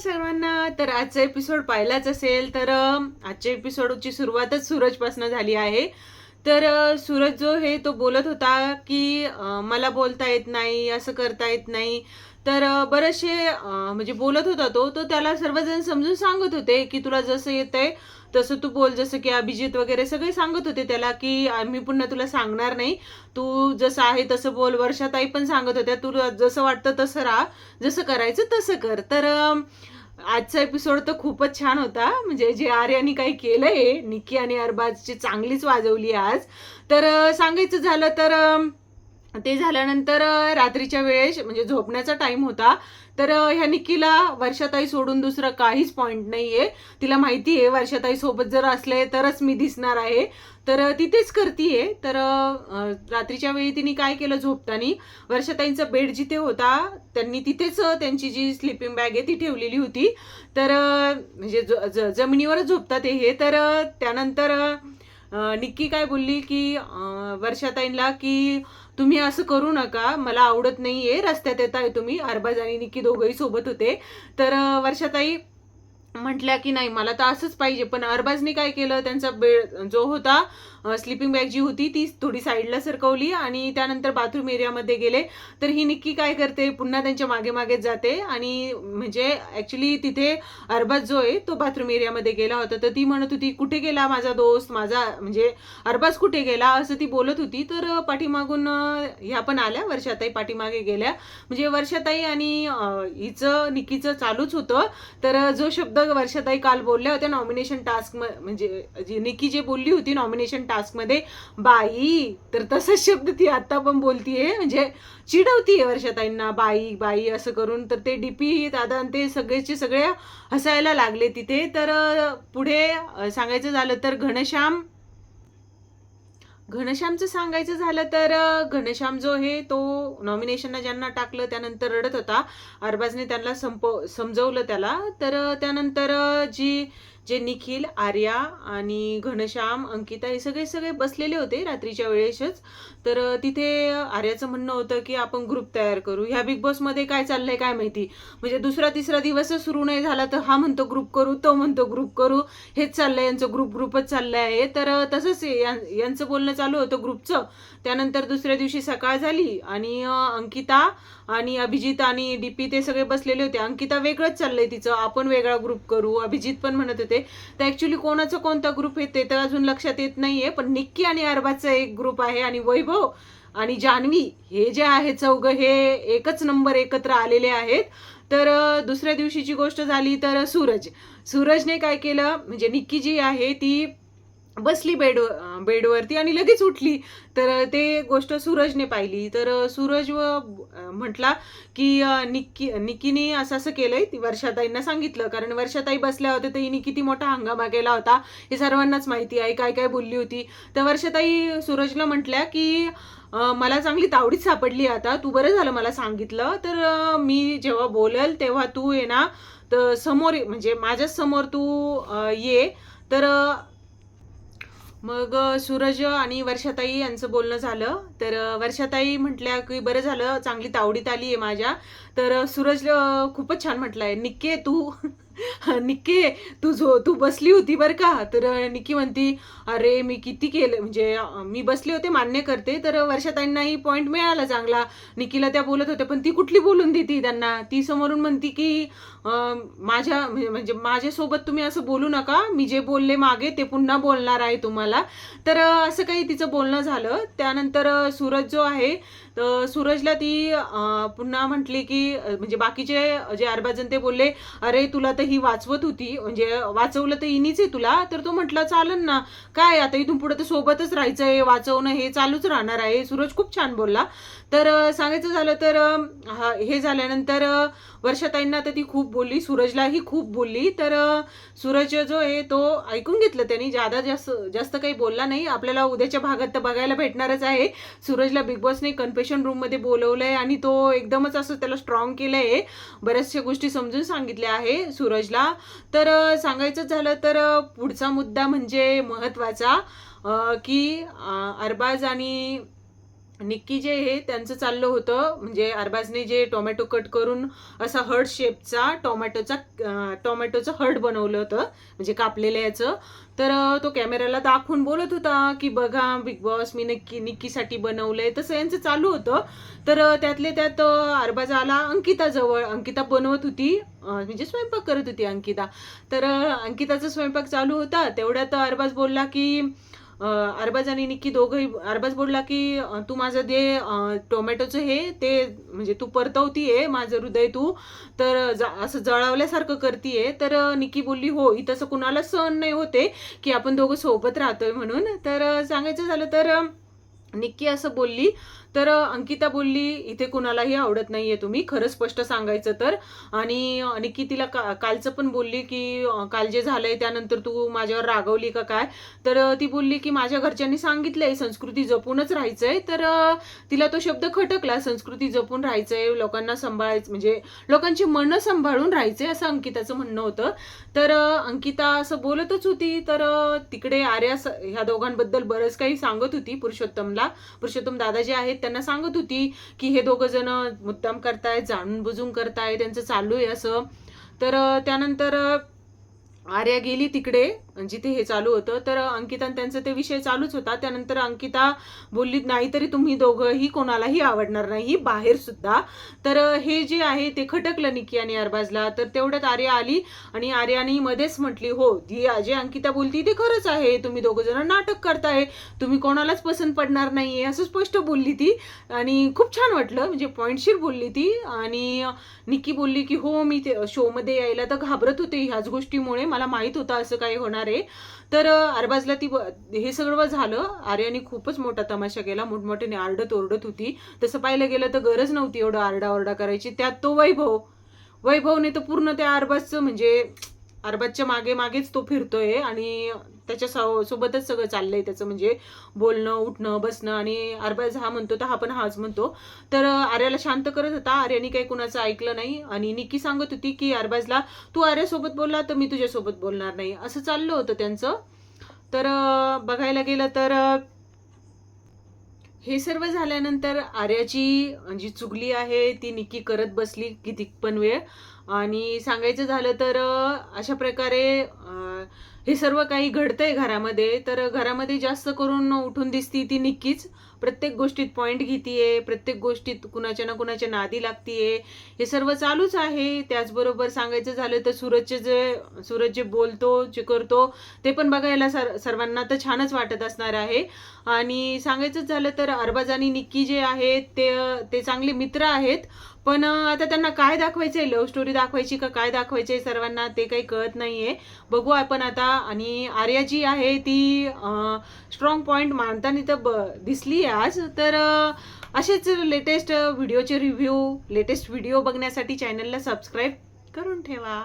सर्वांना. तर आजचा एपिसोड पाहिलाच असेल तर आजच्या एपिसोडची सुरुवातच सूरजपासून झाली आहे. तर सूरज जो हे तो बोलत होता की मला बोलता येत नाही असं करता येत नाही. तर बरेचसे म्हणजे बोलत होता तो तो त्याला सर्वजण समजून सांगत होते की तुला जसं येतंय तसं तू बोल. जसं की अभिजित वगैरे सगळे सांगत होते त्याला की मी पुन्हा तुला सांगणार नाही. तू जसं आहे तसं बोल. वर्षाताई पण सांगत होत्या तुला जसं वाटतं तसं राहा. जसं करायचं तसं कर. तर आजचा एपिसोड तर खूपच छान होता. म्हणजे जे आर्यानी काही केलंय निकी आणि अरबाजची चांगलीच वाजवली आज. तर सांगायचं झालं तर ते झाल्यानंतर रात्रीच्या वेळेस म्हणजे झोपण्याचा टाइम होता. तर ह्या निकीला वर्षाताई सोडून दुसरं काहीच पॉईंट नाही आहे तिला माहिती आहे वर्षाताई सोबत जर असले तरच मी दिसणार आहे. तर तिथेच ती तेच करतीये. तर रात्रीच्या वेळी तिने काय केलं झोपताना वर्षाताईंचा बेड जिथे होता त्यांनी तिथेच त्यांची जी स्लिपिंग बॅग आहे ती ठेवलेली होती. तर म्हणजे ज- जमिनीवरच झोपतात हे. तर त्यानंतर निक्की काय बोलली की वर्षाताईंना की तुम्ही असं करू नका मला आवडत नाहीये रस्त्यात येत आहे तुम्ही. अरबाज आणि निक्की दोघंही सोबत होते. तर वर्षाताई म्हटल्या की नाही मला तर असंच पाहिजे. पण अरबाजने काय केलं त्यांचा बेड जो होता स्लिपिंग बॅग जी होती ती थोडी साईडला सरकवली आणि त्यानंतर बाथरूम एरियामध्ये गेले. तर ही निक्की काय करते पुन्हा त्यांच्या मागे मागेच जाते आणि म्हणजे ॲक्च्युली तिथे अरबाज जो आहे तो बाथरूम एरियामध्ये गेला होता. तर ती म्हणत होती कुठे गेला माझा दोस्त? माझा म्हणजे अरबाज कुठे गेला? असं ती बोलत होती. तर पाठीमागून ह्या पण आल्या वर्षाताई पाठीमागे गेल्या. म्हणजे वर्षाताई आणि हिचं निक्कीचं चालूच होतं. तर जो शब्द वर्षाताई काल बोलल्या होत्या नॉमिनेशन टास्क म्हणजे जी निकी जे बोलली होती नॉमिनेशन टास्कमध्ये बाई तर तसाच शब्द ती आत्ता पण बोलतीये म्हणजे चिडवतीये वर्षाताईंना बाई बाई असं करून. तर ते डीपी दादा आणि ते सगळेचे सगळे हसायला लागले तिथे. तर पुढे सांगायचं झालं तर घनश्याम घनश्यामचं सांगायचं झालं तर घनश्याम जो आहे तो नॉमिनेशनला ज्यांना टाकलं त्यानंतर रडत होता. अरबाजने त्यांना संप समजवलं त्याला. तर त्यानंतर जी जे निखिल आर्या आणि घनश्याम अंकिता हे सगळे सगळे बसलेले होते रात्रीच्या वेळेसच. तर तिथे आर्याचं म्हणणं होतं की आपण ग्रुप तयार करू. ह्या बिग बॉसमध्ये काय चाललंय काय माहिती? म्हणजे दुसरा तिसरा दिवसच सुरू नाही झाला तर हा म्हणतो ग्रुप करू तो म्हणतो ग्रुप करू हेच चाललंय यांचं ग्रुप ग्रुपच चाललंय आहे. तर तसंच यांचं बोलणं चालू होतं ग्रुपचं त्यानंतर दुसऱ्या दिवशी सकाळ झाली आणि अंकिता आणि अभिजित आणि डीपी ते सगळे बसलेले होते. अंकिता वेगळंच चाललंय तिचं. आपण वेगळा ग्रुप करू. अभिजित पण म्हणत होते तर ऍक्च्युली कोणाचा कोणता ग्रुप येते तर अजून लक्षात येत नाहीये पण निक्की आणि अरबाचा एक ग्रुप आहे आणि वैभव आणि जान्हवी हे जे आहे चौघ हे एकच नंबर एकत्र आलेले आहेत. तर दुसऱ्या दिवशीची गोष्ट झाली तर सूरज. सूरजने काय केलं म्हणजे निक्की जी आहे ती बसली बेड बेडवरती आणि लगेच उठली. तर ते गोष्ट सूरजने पाहिली. तर सूरज म्हटला की निक्की निकीने असं असं केलंय. ती वर्षाताईंना सांगितलं. कारण वर्षाताई बसल्या होत्या तर हिने किती मोठा हंगामा केला होता हे सर्वांनाच माहिती आहे. काय काय बोलली होती. तर वर्षाताई सूरजला म्हटल्या की मला चांगली तावडीच सापडली आता. तू बरं झालं मला सांगितलं. तर मी जेव्हा बोलेल तेव्हा तू ये ना. तर समोर ये- म्हणजे माझ्याच समोर तू ये. तर मग सूरज आणि वर्षाताई यांचं बोलणं झालं. तर वर्षाताई म्हटल्या की बरं झालं चांगली तावडीत आली आहे माझ्या. तर सूरज खूपच छान म्हटलंय निक्के तू. निके तू झो तू बसली होती बरं का? तर निकी निक्की म्हणती अरे मी किती केलं म्हणजे मी बसले होते मान्य करते तर वर्षाताईंनाही पॉईंट मिळाला चांगला. निकीला त्या बोलत होत्या पण ती कुठली बोलून देती त्यांना? ती समोरून म्हणती की माझ्या म्हणजे माझ्यासोबत तुम्ही असं बोलू नका मी जे बोलले मागे ते पुन्हा बोलणार आहे तुम्हाला. तर असं काही तिचं बोलणं झालं. त्यानंतर सूरज जो आहे तर सूरजला ती पुन्हा म्हटली की म्हणजे बाकीचे जे अरबाजन ते बोलले अरे तुला तर ही वाचवत होती म्हणजे वाचवलं तर इनीच आहे तुला तर तो म्हटला चालन ना. काय आता इथून पुढे तर सोबतच राहायचंय वाचवणं हे चालूच राहणार आहे. सूरज खूप छान बोलला. तर सांगायचं झालं तर हे झाल्यानंतर वर्षाताईंना तर ती खूप बोलली सूरजलाही खूप बोलली. तर सूरज जो आहे तो ऐकून घेतलं त्यांनी जादा जास्त जास्त काही बोलला नाही. आपल्याला उद्याच्या भागात तर बघायला भेटणारच आहे. सूरजला बिग बॉसने कन्फेशन रूममध्ये बोलवलंय आणि तो एकदमच असं त्याला स्ट्रॉंग केलंय. बऱ्याचशा गोष्टी समजून सांगितल्या आहे सूरजला. तर सांगायचं झालं तर पुढचा मुद्दा म्हणजे महत्त्वाचा की अरबाज आणि निक्की जे हे त्यांचं चाललं होतं. म्हणजे अरबाजने जे टोमॅटो कट करून असा हर्ट शेपचा टोमॅटोचा टोमॅटोचं हर्ट बनवलं होतं म्हणजे कापलेलं याचं. तर तो कॅमेऱ्याला दाखवून बोलत होता की बघा बिग बॉस मी नक्की निक्कीसाठी बनवलंय. तसं यांचं चालू होतं. तर त्यातले त्यात अरबाज आला अंकिता जवळ अंकिता बनवत होती म्हणजे स्वयंपाक करत होती अंकिता. तर अंकिताचा स्वयंपाक चालू होता. तेवढ्यात अरबाज बोलला की अरबाज आणि निक्की दोघंही अरबाज बोलला की तू माझं दे टोमॅटोचं हे ते म्हणजे तू परतवतीये माझं हृदय तू तर असं जळावल्यासारखं करतीये. तर निक्की बोलली हो इथं कुणाला सहन नाही होते की आपण दोघं सोबत राहतोय म्हणून. तर सांगायचं झालं तर निक्की असं बोलली तर अंकिता बोलली इथे कुणालाही आवडत नाहीये तुम्ही खरं स्पष्ट सांगायचं तर. आणि निकी तिला का कालचं पण बोलली की काल जे झालंय त्यानंतर तू माझ्यावर रागवली का काय? तर ती बोलली की माझ्या घरच्यांनी सांगितलंय संस्कृती जपूनच राहायचंय. तर तिला तो शब्द खटकला संस्कृती जपून राहायचंय लोकांना सांभाळायचं म्हणजे लोकांची मनं सांभाळून राहायचंय असं अंकिताचं म्हणणं होतं. तर अंकिता असं बोलतच होती तर तिकडे आर्या स- ह्या दोघांबद्दल बरंच काही सांगत होती पुरुषोत्तमला. पुरुषोत्तम दादा जे आहेत त्यांना सांगत होती की हे दोघं जण मुद्दाम करतायत जाणून बुजून करताय त्यांचं चालू आहे असं. तर त्यानंतर आर्या गेली तिकडे. जिथे हे चालू होतं तर अंकिता त्यांचा ते विषय चालूच होता. त्यानंतर अंकिता बोलली नाहीतरी तुम्ही दोघंही कोणालाही आवडणार नाही बाहेर सुद्धा. तर हे जे आहे ते खटकलं निकी आणि अरबाजला. तर तेवढ्यात आर्या आली आणि आर्याने मध्येच म्हटली हो जी जे अंकिता बोलती ते खरंच आहे. तुम्ही दोघं जण नाटक करताय. तुम्ही कोणालाच पसंत पडणार नाहीये. असं स्पष्ट बोलली ती आणि खूप छान वाटलं. म्हणजे पॉईंटशीर बोलली ती आणि निक्की बोलली की हो मी ते शोमध्ये यायला तर घाबरत होते ह्याच गोष्टीमुळे. मला माहीत होतं असं काही होणार आहे. तर अरबाजला ती हे सगळं झालं. आर्याने खूपच मोठा तमाशा केला. मोठमोठ्याने आरडत ओरडत होती. तसं पाहिलं गेलं तर गरज नव्हती एवढं आरडाओरडा करायची. त्यात तो वैभव वैभवने तर पूर्ण त्या अरबाजचं म्हणजे अरबाजच्या मागे मागेच तो फिरतोय आणि त्याच्या सो- सोबतच सगळं चाललंय त्याचं म्हणजे बोलणं उठणं बसणं आणि अरबाज हा म्हणतो तर हा पण हाच म्हणतो. तर आर्याला शांत करत होता. आर्याने काही कुणाचं ऐकलं नाही आणि निक्की सांगत होती की अरबाजला तू आर्यासोबत बोलला तर मी तुझ्यासोबत बोलणार नाही. असं चाललं होतं त्यांचं. तर बघायला गेलं तर हे सर्व झाल्यानंतर आर्याची जी चुगली आहे ती निक्की करत बसली. किती पण वेळ. आणि सांगायचं झालं तर अशा प्रकारे हे सर्व काही घडतंय घरामध्ये. तर घरामध्ये जास्त करून उठून दिसती ती निक्कीच. प्रत्येक गोष्टीत पॉईंट घेतीये प्रत्येक गोष्टीत कुणाच्या ना कुणाच्या नादी लागतीये. हे सर्व चालूच आहे. त्याचबरोबर सांगायचं झालं तर सूरजचे जे सूरज जे बोलतो जे करतो ते पण बघायला सर सर्वांना तर छानच वाटत असणार आहे. आणि सांगायचंच झालं तर अरबाज आणि निक्की जे आहेत ते ते चांगले मित्र आहेत. पण आता त्यांना काय दाखवायचंय? लव्ह स्टोरी दाखवायची का काय दाखवायचंय सर्वांना? ते काही कळत नाहीये. बघू आपण आता आणि आर्या जी आहे ती स्ट्रॉंग पॉईंट मांडताना तर ब दिसली आज. तर असेच लेटेस्ट व्हिडिओचे रिव्ह्यू लेटेस्ट व्हिडिओ बघण्यासाठी चॅनलला सबस्क्राईब करून ठेवा.